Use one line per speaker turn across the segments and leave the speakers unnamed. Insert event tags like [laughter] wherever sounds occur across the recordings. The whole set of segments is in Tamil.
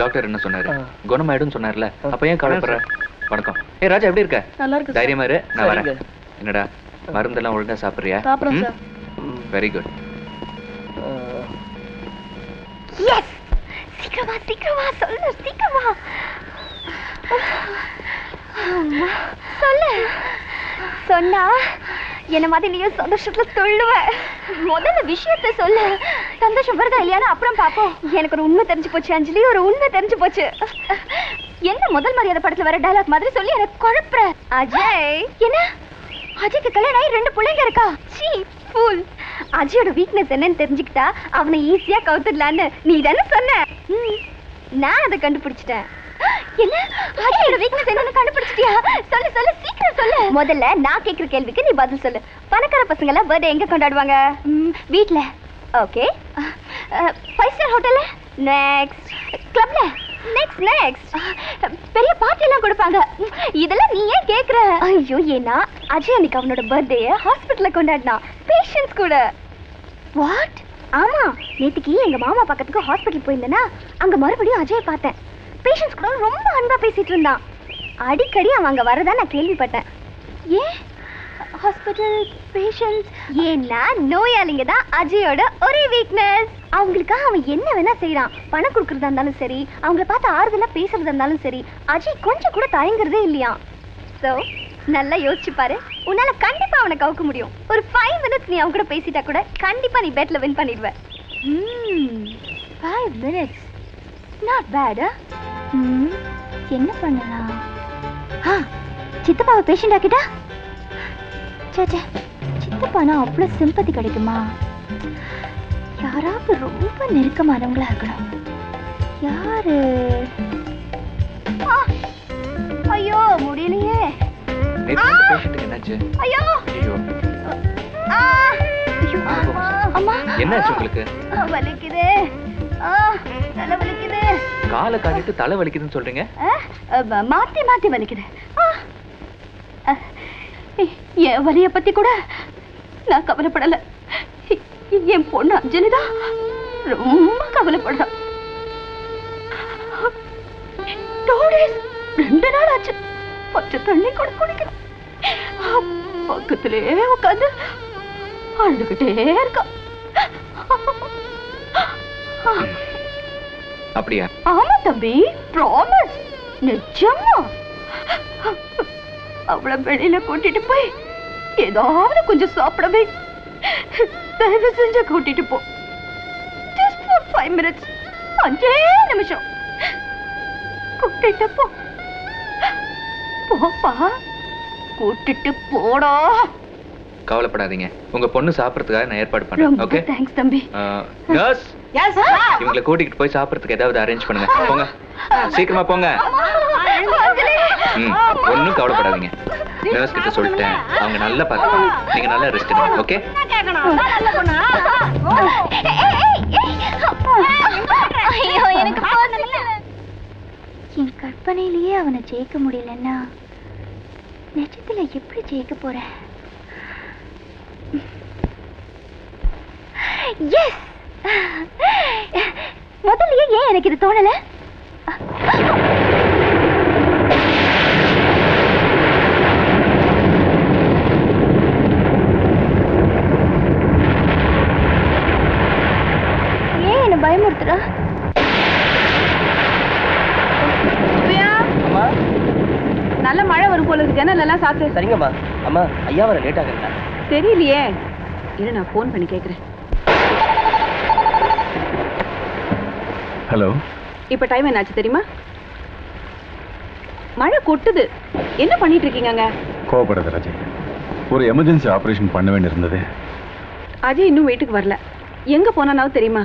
டாக்டர் என்ன சொன்னாரு?
ஆ.
குணமாயிடும்னு சொன்னார்ல. அப்ப ஏன் கவலைப்படுற? வணக்கம். ஏய் ராஜா எப்படி இருக்க?
நல்லா இருக்கு
தைரியமா இரு. நான் வரேன். என்னடா மருந்தெல்லாம் ஒழுங்கா சாப்பிடுறியா?
சாப்பிட்றேன் சார்.
வெரி குட்
எஸ் சீக்கிரமா சீக்கிரமா சொல்லு சீக்கிரமா. சொல்லு. சொன்னா என்ன மாதிரி நீயும் சந்தோஷத்துல சொல்லுவ முதல்ல விஷயத்த சொல்லு. சந்தோஷம் வருதா இல்லையான்னு அப்புறம் பாப்போம் எனக்கு ஒரு உண்மை தெரிஞ்சு போச்சு அஞ்சலி. ஒரு உண்மை தெரிஞ்சு போச்சு. என்ன முதல் மரியாதை படத்துல வர டயலாக் மாதிரி சொல்லி எனக்கு குழப்புற? அஜய்! என்ன? அஜய்க்கு கல்யாணம் ஆகி ரெண்டு பிள்ளைங்க இருக்கா? சீ ஃபூல் அஜயோட வீக்னஸ் என்னன்னு தெரிஞ்சுக்கிட்டா அவனை ஈஸியா கவுத்துடலான்னு நீ தானே சொன்ன. நான் அதை கண்டுபிடிச்சிட்டேன். என்ன? அஜயோட வீக்னஸ் என்னன்னு கண்டுபிடிச்சிட்டியா? சொல்லு சொல்லு சீக்கிரம் சொல்லு. முதல்ல நான் கேக்குற கேள்விக்கு நீ பதில் சொல்லு. பணக்கார பசங்க எல்லாம் பர்த்டே எங்க கொண்டாடுவாங்க? வீட்ல. ஓகே ஃபைவ் ஸ்டார் ஹோட்டல்ல நெக்ஸ்ட் கிளப்ல நெக்ஸ்ட் நெக்ஸ்ட் பெரிய பார்ட்டி எல்லாம் கொடுப்பாங்க. இதெல்லாம் நீ ஏன் கேக்குற ஐயோ ஏன்னா அஜய் அன்னைக்கு அவனோட பர்த்டே ஹாஸ்பிடல்ல கொண்டாடினான். பேஷண்ட்ஸ் கூட. வாட் ஆமா. நேத்துக்கு எங்க மாமா பக்கத்துக்கு ஹாஸ்பிடல் போயிருந்தேனா அங்க மறுபடியும் அஜய் பார்த்தேன். பேஷண்ட்ஸ் கூட ரொம்ப அன்பா பேசிட்டு இருந்தான் அடிக்கடி அவன் அங்க வரதா நான் கேள்விப்பட்டேன். ஏன்? ஹாஸ்பிட்டல் பேஷண்ட்ஸ் ஏன்னா நோயாளிங்க தான் அஜயோட ஒரே வீக்னஸ் அவங்களுக்காக அவன் என்ன வேணா செய்யறான் பணம் கொடுக்கறதா இருந்தாலும் சரி அவங்கள பார்த்து ஆறுதலா பேசுறதா இருந்தாலும் சரி அஜய் கொஞ்சம் கூட தயங்குறதே இல்லையா? ஸோ நல்லா யோசிச்சு பாரு. உன்னால கண்டிப்பா அவனை கவுக்க முடியும். ஒரு ஃபைவ் மினிட்ஸ் நீ அவன் கூட பேசிட்டா கூட கண்டிப்பா நீ பேட்ல வின் பண்ணிடுவ. ஃபைவ் மினிட்ஸ் நாட் பேடா என்ன பண்ணலாம்? ஆ சித்தப்பாவை பேஷண்ட் ஆக்கிட்டா? சே சே சித்தப்பானா அவ்வளோ சிம்பத்தி கிடைக்குமா? யாராவது ரொம்ப நெருக்கமானவங்களா இருக்கணும். யாரு? ஐயோ முடியலையே. ஐயோ! அம்மா,
என்னாச்சு உங்களுக்கு?
வலிக்குது.
காலை காட்டிட்டு தலை வலிக்குதுன்னு சொல்றீங்க?
மாத்தி மாத்தி வலிக்குது. என் வலிய பத்தி கூட நான் கவலைப்படல. என் பொண்ணு அஞ்சலிதா ரொம்ப கவலைப்படுறா. ரெண்டு நாள் ஆச்சு. பச்சை தண்ணி கூட குடிக்கணும் பக்கத்திலே உட்காந்து அழுதுகிட்டே இருக்கா.
அப்படியா?
ஆமா தம்பி ப்ராமிஸ் நிஜமா. அவளை வெளியில கூட்டிட்டு போய் ஏதாவது கொஞ்சம் சாப்பிடவே தயவு செஞ்சு கூட்டிட்டு போ. ஜஸ்ட் ஃபார் ஃபைவ் மினிட்ஸ் அஞ்சே நிமிஷம். கூட்டிட்டு போ. போப்பா. கூட்டிட்டு போடா.
கவலைப்படாதீங்க. உங்க பொண்ணு சாப்பிடறதுக்காக நான் ஏற்பாடு பண்றேன் ஓகே
தேங்க்ஸ் தம்பி.
நர்ஸ் இவங்களை கூட்டிட்டு போய் சாப்பிடறதுக்கு ஏதாவது அரேஞ்ச் பண்ணுங்க. போங்க. சீக்கிரமா போங்க. ஒன்றும் கவலைப்படாதீங்க. நர்ஸ் கிட்ட சொல்லிட்டேன். அவங்க நல்லா பார்த்துப்பாங்க. நீங்க நல்லா ரெஸ்ட் எடுங்க ஓகே
என் கற்பனையிலேயே அவனை ஜெயிக்க முடியலன்னா நிஜத்துல எப்படி ஜெயிக்க போறேன்? எஸ் முதல்லயே ஏன் எனக்கு இது தோணல? ஏன் என்ன பயமுறுத்துறா?
அம்மா.
நல்ல மழை வரும் போல இருக்கு. ஜன்னல் எல்லாம் சாத்து.
சரிங்கம்மா. அம்மா ஐயா வர லேட் ஆகுங்களா
தெரியலையே. இரு நான் ஃபோன் பண்ணி கேக்குறேன்.
ஹலோ.
இப்ப டைம் என்னாச்சு தெரியுமா? மழை கொட்டுது. என்ன பண்ணிட்டு இருக்கீங்க
கோவப்படாத ராஜய் ஒரு எமர்ஜென்சி ஆபரேஷன் பண்ண வேண்டியிருந்தது.
அஜய் இன்னும் வீட்டுக்கு வரல. எங்க போனானாவது தெரியுமா?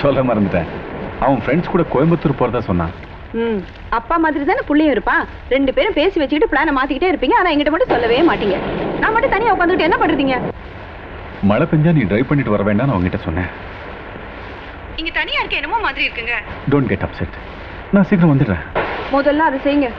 சொல்ல மறந்துட்டேன். அவன் ஃப்ரெண்ட்ஸ் கூட கோயம்புத்தூர் போறதா சொன்னான்.
ம் அப்பா மாதிரி தானே புள்ளையும் இருப்பான் ரெண்டு பேரும் பேசி வச்சுக்கிட்டு பிளானை மாத்திக்கிட்டே இருப்பீங்க. ஆனா என்கிட்ட மட்டும் சொல்லவே மாட்டீங்க. நான் மட்டும் தனியா உட்காந்துட்டு என்ன பண்றீங்க?
மழை பெஞ்சா நீ டிரைவ் பண்ணிட்டு வர வேண்டாம்னு அவங்ககிட்ட சொன்னேன்.
நீங்க தனியா இருக்க என்னமோ மாதிரி இருக்குங்க.
டோன்ட் கெட் அப்செட் நான் சீக்கிரம் வந்துடுறேன்.
முதல்ல அதை செய்யுங்க.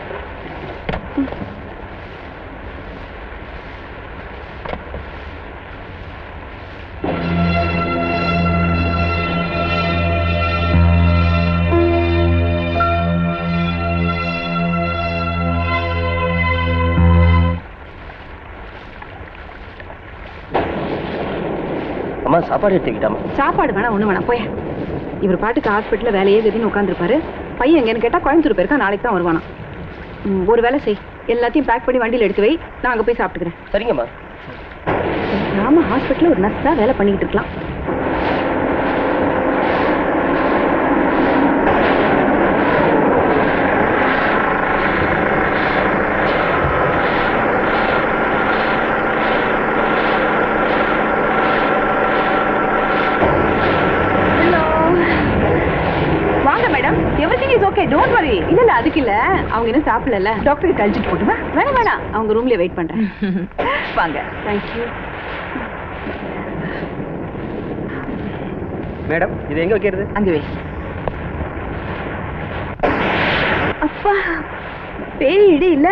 அம்மா சாப்பாடு எடுத்துக்கிட்டாமா
சாப்பாடு வேணா ஒண்ணு வேணாம் போய் இவர் பாட்டுக்கு ஹாஸ்பிட்டல்ல வேலையே கதின்னு உட்காந்துருப்பாரு பையன் எங்கன்னு கேட்டா கோயம்புத்தூர் போயிருக்கா நாளைக்கு தான் வருவானா ம், ஒரு வேலை செய். எல்லாத்தையும் பேக் பண்ணி வண்டியில எடுத்து வை. நான் அங்க போய் சாப்பிட்டுக்கிறேன்.
சரிங்கம்மா.
நாம ஹாஸ்பிட்டல்ல ஒரு நர்ஸா வேலை பண்ணிக்கிட்டு இருக்கலாம் வாங்க மேடம் எவ்ரிதிங் இஸ் இல்ல இல்ல அதுக்கு இல்ல. அவங்க இன்னும் சாப்பிடல டாக்டர் கழிச்சிட்டு போட்டுமா வேணாம் வேணாம். அவங்க ரூம்லயே வெயிட் பண்றேன். [laughs] வாங்க. தேங்க்யூ
மேடம் இது எங்க வைக்கிறது?
அங்க வை. அப்பா பேய் இடி இல்ல.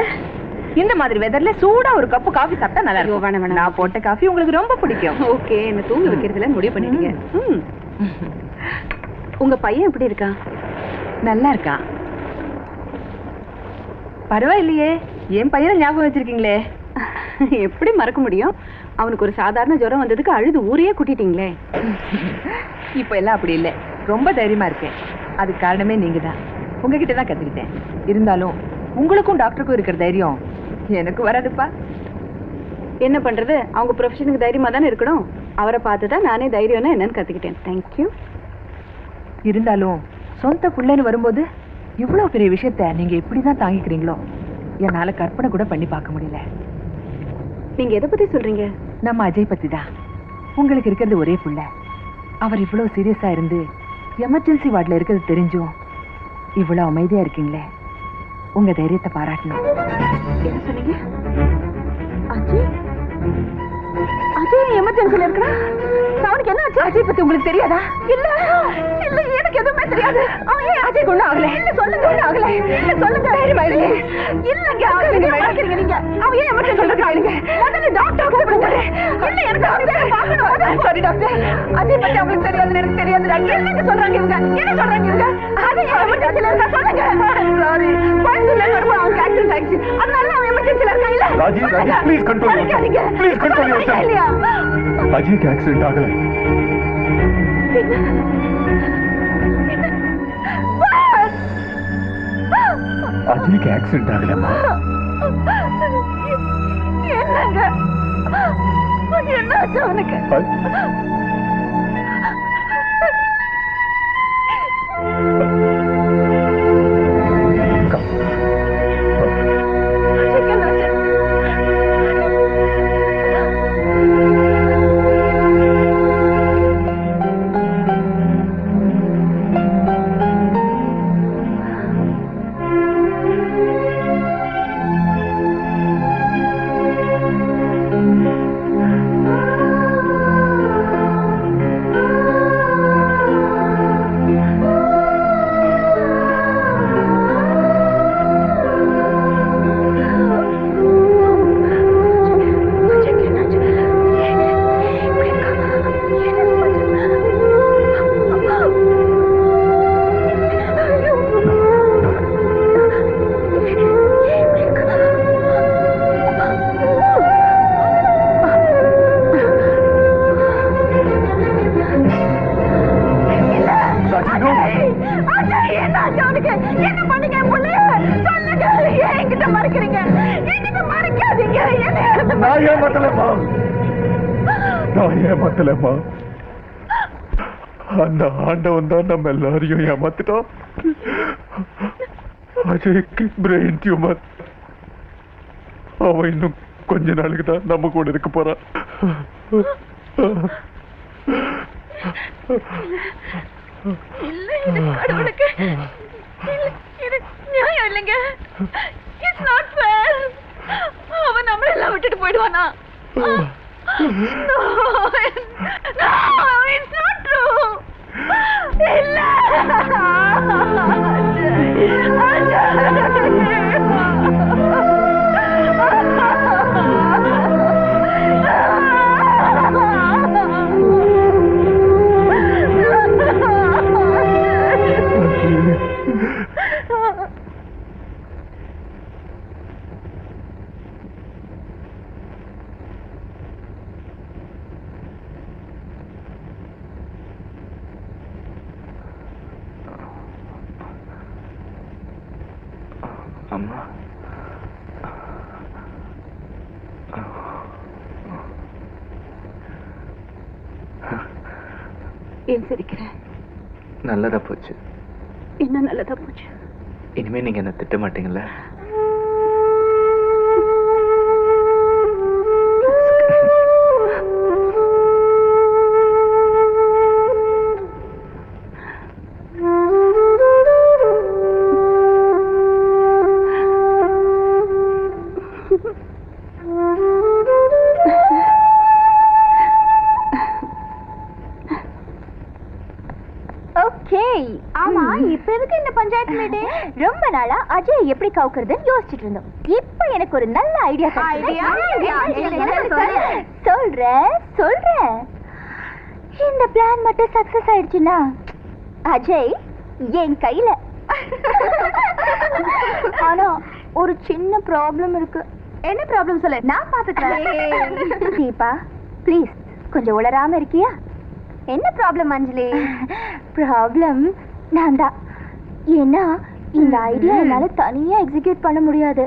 இந்த மாதிரி வெதர்ல சூடா ஒரு கப்பு காஃபி சாப்பிட்டா நல்லா இருக்கும். வேணாம் வேணாம். நான் போட்ட காஃபி உங்களுக்கு ரொம்ப பிடிக்கும். [laughs] ஓகே என்ன தூங்க வைக்கிறதுல முடிவு பண்ணிட்டீங்க. உங்க பையன் எப்படி இருக்கான்? நல்லா இருக்கான். பரவாயில்லையே. என் பையனை ஞாபகம் வச்சிருக்கீங்களே. எப்படி மறக்க முடியும்? அவனுக்கு ஒரு சாதாரண ஜுரம் வந்ததுக்கு அழுது ஊரையே கூட்டிட்டீங்களே.
இப்போ எல்லாம் அப்படி இல்லை. ரொம்ப தைரியமா இருக்கேன். அதுக்கு காரணமே நீங்க தான் உங்ககிட்ட தான் கத்துக்கிட்டேன். இருந்தாலும் உங்களுக்கும் டாக்டருக்கும் இருக்கிற தைரியம் எனக்கு வராதுப்பா.
என்ன பண்றது? அவங்க ப்ரொஃபஷனுக்கு தைரியமா தானே இருக்கணும்? அவரை பார்த்து தான் நானே தைரியம்னா என்னன்னு கத்துக்கிட்டேன். தேங்க்யூ
இருந்தாலும் சொந்த புள்ளைன்னு வரும்போது இவ்வளோ பெரிய விஷயத்த நீங்க எப்படி தான் தாங்கிக்கிறீங்களோ? என்னால கற்பனை கூட பண்ணி பார்க்க முடியல.
நீங்க எதை பத்தி சொல்றீங்க?
நம்ம அஜய் பத்தி தான் உங்களுக்கு இருக்கிறது ஒரே புள்ள. அவர் இவ்வளோ சீரியஸா இருந்து எமர்ஜென்சி வார்டில் இருக்கிறது தெரிஞ்சும் இவ்வளோ அமைதியா இருக்கீங்களே. உங்க தைரியத்தை பாராட்டணும்.
என்ன சொன்னீங்க? அஜய்? அஜய் எமர்ஜென்சில இருக்கா? அவனுக்கு என்ன ஆச்சு? அஜய் பத்தி உங்களுக்கு தெரியாதா? இல்ல இல்ல எனக்கு எதுவுமே தெரியாது. அவன் ஏன் அஜய் ஒண்ணும் ஆகல? இல்ல சொல்லுங்க. ஒண்ணும் ஆகல. இல்ல சொல்லுங்க. இல்லங்க அவன் பாக்குறீங்க நீங்க அவன் ஏன் எமர்ஜென்சி இருக்கா இல்லங்க முதல்ல டாக்டர் கூப்பிடுங்க. இல்ல எனக்கு அவன் பார்க்கணும். சாரி டாக்டர் அஜய் பத்தி அவங்களுக்கு தெரியாதுன்னு எனக்கு தெரியாது. என்னங்க சொல்றாங்க இவங்க? என்ன சொல்றாங்க இவங்க? அஜய் எமர்ஜென்சில இருக்கா? சொல்லுங்க. சாரி கோயம்புத்தூர்ல வரும்போது அவனுக்கு ஆக்சிடென்ட் ஆயிடுச்சு. அதனால அவன் எமர்ஜென்சில
Raji, Raji, please control yourself.
மறைக்காதீங்க.
Please control yourself.
இல்லையா?
அஜய்க்கு ஆக்சிடென்ட் ஆகல. அஜய்க்கு ஆக்சிடென்ட் ஆகலம்மா.
என்னங்க? என்னாச்சு அவனுக்கு
நான் ஏமாத்தலம்மா நான் ஏமாத்தலம்மா அந்த ஆண்டவன் தான் நம்ம எல்லாரையும் ஏமாத்திட்டான். அஜய்க்கு பிரெயின் டியூமர் அவன் இன்னும் கொஞ்ச நாளுக்கு தான் நம்ம கூட இருக்க போறான்.
நியாயம் இல்லைங்க. It's not fair かな No, it's, no, it's not true. Ella!
Ajay! Ajay!
ஏன் சிரிக்கிற
நல்லதா போச்சு.
என்ன நல்லதா போச்சு?
இனிமே நீங்க என்ன திட்ட மாட்டீங்கல்ல
அஜய் எப்படி கவுக்குறதுன்னு யோசிச்சுட்டு இருந்தோம். இப்போ எனக்கு ஒரு நல்ல ஐடியா? சொல்றேன் சொல்றேன் இந்த பிளான் மட்டும் சக்சஸ் ஆயிடுச்சுன்னா அஜய் என் கையில. ஆனா ஒரு சின்ன ப்ராப்ளம் இருக்கு. என்ன ப்ராப்ளம் சொல்லு? நான் பாத்துக்கிறேன். தீபா ப்ளீஸ் கொஞ்சம் உளராம இருக்கியா? என்ன ப்ராப்ளம் அஞ்சலி? ப்ராப்ளம் நான் தான். ஏன்னா இந்த ஐடியா என்னால தனியா எக்ஸிக்யூட் பண்ண முடியாது.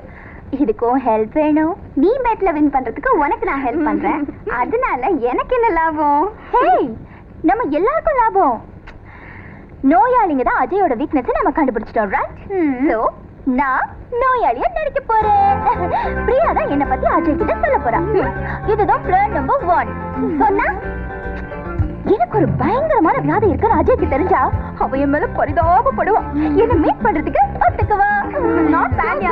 இதுக்கும் ஹெல்ப் வேணும். நீ மேட்ல வின் பண்றதுக்கு உனக்கு நான் ஹெல்ப் பண்றேன். அதனால எனக்கு என்ன லாபம்? ஹேய் நம்ம எல்லாருக்கும் லாபம். நோயாளிங்க தான் அஜயோட வீக்னஸ் நம்ம கண்டுபிடிச்சிட்டோம் ரைட் சோ நான் நோயாளியா நடிக்க போறேன். பிரியா தான் என்ன பத்தி அஜய் கிட்ட சொல்ல போறா. இதுதான் பிளான் நம்பர் ஒன் சொன்னா எனக்கு ஒரு பயங்கரமான வியாதி இருக்குன்னு அஜய்க்கு தெரிஞ்சா அவ என் மேல பரிதாபப்படுவா. என்ன மீட் பண்றதுக்கு ஒத்துக்குவா நாட் பிளான்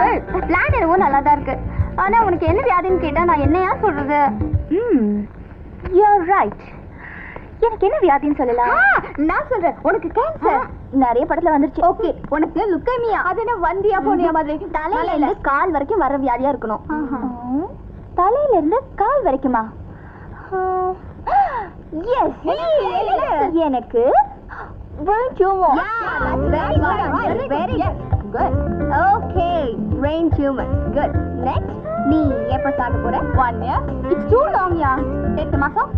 பிளான் என்னவோ நல்லா தான் இருக்கு. ஆனா உனக்கு என்ன வியாதின்னு கேட்டா நான் என்னையா சொல்றது? ம் யூர் ரைட் எனக்கு என்ன வியாதின்னு சொல்லலாம்? நான் சொல்றேன். உனக்கு கேன்சர் நிறைய படத்துல வந்துருச்சு. ஓகே உனக்கு லுக்கேமியா அது என்ன வந்தியா போனியா மாதிரி? தலையில இருந்து கால் வரைக்கும் வர வியாதியா இருக்கணும். தலையில இருந்து கால் வரைக்குமா? எனக்கு brain tumor. very good. Very good. Okay, brain tumor. Good. Next, நீ எப்ப சாக போற? One year it's too long யா. எட்டு மாசம்?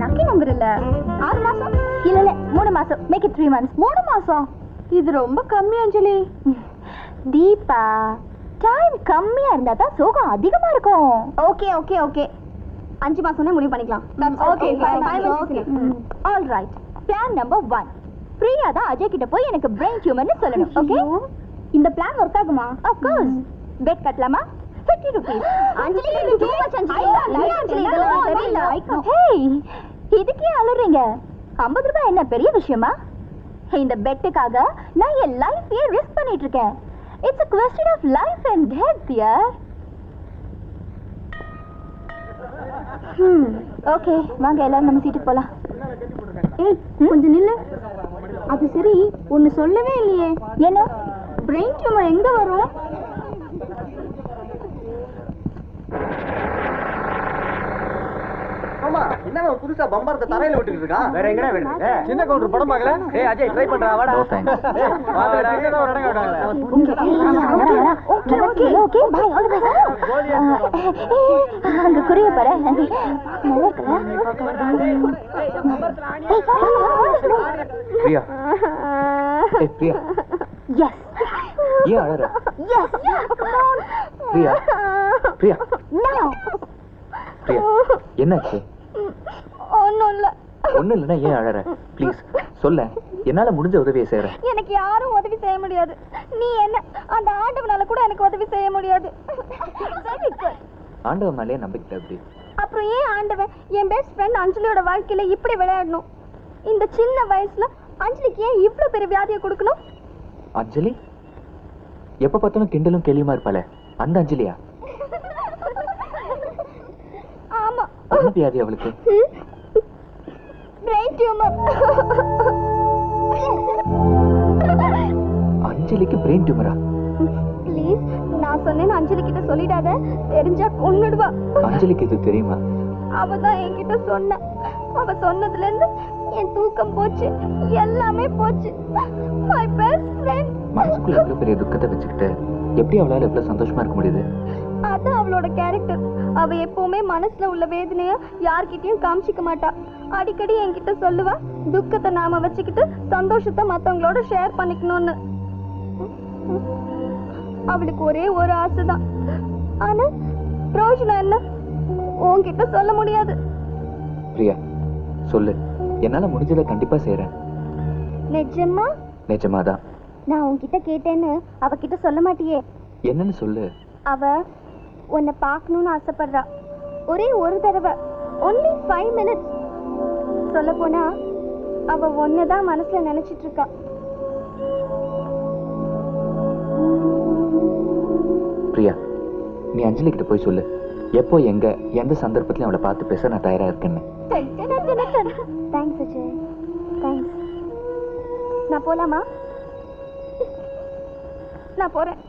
லக்கி நம்பர் இல்ல. ஆறு மாசம்? இல்ல இல்ல. மூணு மாசம். மேக் இட் த்ரீ மந்த்ஸ் மூணு மாசம். இது ரொம்ப கம்மி அஞ்சலி. தீபா டைம் கம்மியா இருந்தா தான் சோகம் அதிகமா இருக்கும். ஓகே ஓகே ஓகே அஞ்சு மாசம்னே முடிவு பண்ணிக்கலாம். Okay all right plan number one Priya தான் அஜய் கிட்ட போய் எனக்கு பிரெயின் டியூமர்னு சொல்லணும் ஓகே இந்த பிளான் ஒர்க் ஆகுமா? ஆஃப் கோர்ஸ் பெட் கட்டலாமா? 50 rupees. அஞ்சலி இது too much அஞ்சலி ஹேய் இதுக்கே அலறீங்க 50 ரூபாய் என்ன பெரிய விஷயமா? இந்த பெட்டுக்காக நான் என் லைஃபையே ரிஸ்க் பண்ணிட்டு இருக்கேன்? It's a question of life and death dear hmm Hmm, okay வாங்க எல்லாரும் நம்ம சீட்டுக்கு போலாம். ஏய் கொஞ்சம் நில்லு. அது சரி ஒன்னு சொல்லவே இல்லையே. என்ன பிரெயின் டியூமர் எங்க வரும்?
என்ன புதுசா பம்பரத்தை தரையில விட்டுக்கிட்டு இருக்கான் வேற எங்கடா வேணும் சின்ன கவுண்டர் படம் பார்க்கல? ஏய் அஜய் ட்ரை பண்றா வாடா. வாடா, ஒரு.
Okay okay okay bye all the best அங்க குரிய பாரு. நல்லா
பிரியா. ஏய் பிரியா.
எஸ்
ஏன் அழற?
எஸ்
பிரியா. பிரியா.
நோ
பிரியா. என்னாச்சு? ஒண்ணு இல்லைன்னா ஏன் அழற? ப்ளீஸ் சொல்ல. என்னால முடிஞ்ச உதவியை செய்யறேன்
எனக்கு யாரும் உதவி செய்ய முடியாது. நீ என்ன அந்த ஆண்டவனால கூட எனக்கு உதவி செய்ய முடியாது.
ஆண்டவன் மேலேயே நம்பிக்கை அப்படி
அப்புறம் ஏன் ஆண்டவன் என் பெஸ்ட் ஃப்ரெண்ட் அஞ்சலியோட வாழ்க்கையில இப்படி விளையாடணும்? இந்த சின்ன வயசுல அஞ்சலிக்கு ஏன் இவ்வளவு பெரிய வியாதியை கொடுக்கணும்?
அஞ்சலி? எப்ப பார்த்தாலும் கிண்டலும் கேலியுமா இருப்பாளே? அந்த அஞ்சலியா?
ஆமா.
வியாதி அவளுக்கு?
பிரெயின் டியூமர்
அஞ்சலிக்கு பிரெயின் டியூமரா
ப்ளீஸ் நான் சொன்னேன்னு அஞ்சலி கிட்ட சொல்லிடாத. தெரிஞ்சா கொன்னுடுவா.
அஞ்சலிக்கு இது தெரியுமா?
அவ தான் என்கிட்ட சொன்ன. அவ சொன்னதுல இருந்து என் தூக்கம் போச்சு. எல்லாமே போச்சு. மை பெஸ்ட் ஃப்ரெண்ட்
மனசுக்குள்ள எவ்வளவு பெரிய துக்கத்தை வச்சுக்கிட்டு எப்படி அவளால எவ்வளவு சந்தோஷமா இருக்க முடியுது?
அது அவளோட கேரக்டர் அவ எப்பவுமே மனசுல உள்ள வேதனைய யார்கிட்டயும் காமிச்சிக்க மாட்டா. அடிக்கடி என்கிட்ட சொல்லுவா துக்கத்தை நாம வச்சுக்கிட்டு சந்தோஷத்தை மத்தவங்களோட ஷேர் பண்ணிக்கணும்னு.
அவளுக்கு ஒரே ஒரு ஆசைதான். ஆனா பிரயோஜனம் என்ன? உன்கிட்ட சொல்ல முடியாது.
பிரியா சொல்லு. என்னால முடிஞ்சதை கண்டிப்பா செய்றேன்.
நிஜமா?
நிஜமாதான்.
நான் உன்கிட்ட கேட்டேன்னு அவகிட்ட சொல்ல மாட்டியே.
என்னன்னு சொல்லு.
அவ உன்னை பார்க்கணும்னு ஆசைப்படுறா. ஒரே ஒரு தடவை ஒன்லி ஃபைவ் மினிட்ஸ் சொல்ல போனா அவ ஒன்னதான் மனசுல நினைச்சிட்டு இருக்கா.
பிரியா நீ அஞ்சலி கிட்ட போய் சொல்லு. எப்போ எங்க எந்த சந்தர்ப்பத்திலும் அவளை பார்த்து பேச நான் தயாரா இருக்கேன்னு.
தேங்க்ஸ் அஜய். தேங்க்ஸ் நான் போலாமா? நான் போறேன்.